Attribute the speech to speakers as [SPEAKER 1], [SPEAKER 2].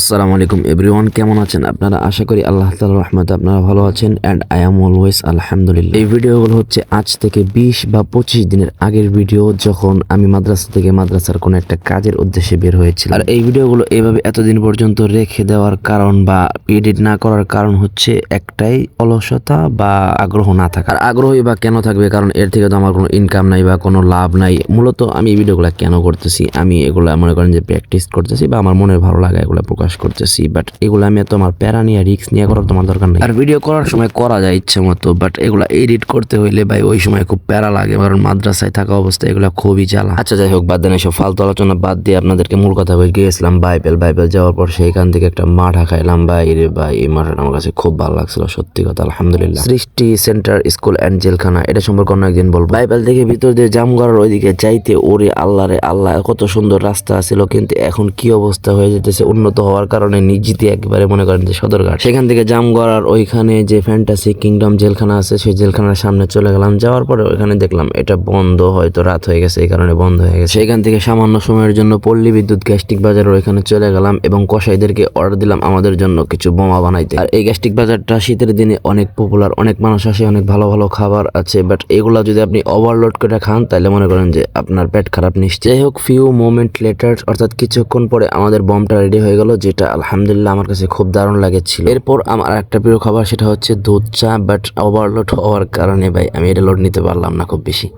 [SPEAKER 1] আসসালামু আলাইকুম এভরিওয়ান, কেমন আছেন আপনারা? আশা করি আল্লাহ তাআলার রহমতে আপনারা ভালো আছেন। অ্যান্ড আই এম অলওয়েজ আলহামদুলিল্লাহ। এই ভিডিওগুলো হচ্ছে আজ থেকে বিশ বা পঁচিশ দিনের আগের ভিডিও, যখন আমি মাদ্রাসা থেকে মাদ্রাসার কোনো একটা কাজের উদ্দেশ্যে বের হয়েছিল আর এই ভিডিওগুলো এইভাবে এতদিন পর্যন্ত রেখে দেওয়ার কারণ বা এডিট না করার কারণ হচ্ছে একটাই অলসতা বা আগ্রহ না থাকা। আর আগ্রহই বা কেন থাকবে, কারণ এর থেকে তো আমার কোনো ইনকাম নাই বা কোনো লাভ নাই। মূলত আমি এই ভিডিওগুলো কেন করতেছি, আমি এগুলো মনে করেন যে প্র্যাকটিস করতেছি বা আমার মনের ভালো লাগা এগুলো প্রকাশ করতেছি বাট এগুলো আমি এত আমার প্যারা নিয়ে রিক্স নিয়ে করার তোমার দরকার নেই। আর ভিডিও করার সময় করা যায় ইচ্ছে মতো বাট এগুলো এডিট করতে হইলে ভাই ওই সময় খুব প্যারা লাগে কারণ মাদ্রাসায় থাকা অবস্থায় এগুলো খুবই জ্বালা। আচ্ছা যাই হোক বাদ দেন এসব ফালতু আলোচনা বাদ দিয়ে আপনাদেরকে মূল কথা বলে গিয়েছিলাম বাইবেল বাইবেল যাওয়ার পর সেইখান থেকে একটা মাঠা খাইলাম। ভাই রে ভাই এই মাঠাটা আমার কাছে খুব ভালো লাগছিল সত্যি কথা আলহামদুলিল্লাহ। সৃষ্টি সেন্টার স্কুল অ্যান্ড জেলখানা এটা সম্পর্কে অন্য একদিন বলব। বাইবেল থেকে ভিতর দিয়ে জামগড়ার ওইদিকে যাইতে ওরে আল্লাহ রে আল্লাহ কত সুন্দর রাস্তা ছিল কিন্তু এখন কি অবস্থা হয়ে যেতেছে উন্নত হওয়ার কারণে নিজিতে একেবারে মনে করেন যে সদরঘাট সেখান থেকে জামগড় আর ওইখানে যে ফ্যান্টাসি কিংডম জেলখানা আছে, সেই জেলখানার সামনে চলে গেলাম। যাওয়ার পরে ওইখানে দেখলাম এটা বন্ধ, হয়তো রাত হয়ে গেছে, এই কারণে বন্ধ হয়ে গেছে। সেখান থেকে সামান্য সময়ের জন্য পল্লী বিদ্যুৎ গ্যাস্টিক বাজারের ওইখানে চলে গেলাম এবং কসাইদেরকে অর্ডার দিলাম আমাদের জন্য কিছু বোমা বানাইতে। আর এই গ্যাস্টিক বাজারটা শীতের দিনে অনেক পপুলার অনেক মানুষ আসে, অনেক ভালো ভালো খাবার আছে বাট এগুলা যদি আপনি ওভারলোড করে খান, তাহলে মনে করেন যে আপনার পেট খারাপ নিশ্চয় হোক ফিউ মোমেন্ট লেটার অর্থাৎ কিছুক্ষণ পরে আমাদের বমটা রেডি হয়ে গেল। যেটা আলহামদুলিল্লাহ আমার কাছে খুব দারুণ লাগেছিল। এরপর আমার একটা প্রিয় খাবার সেটা হচ্ছে দুধ চা বাট ওভারলোড হওয়ার কারণে ভাই আমি এটা লোড নিতে পারলাম না খুব বেশি।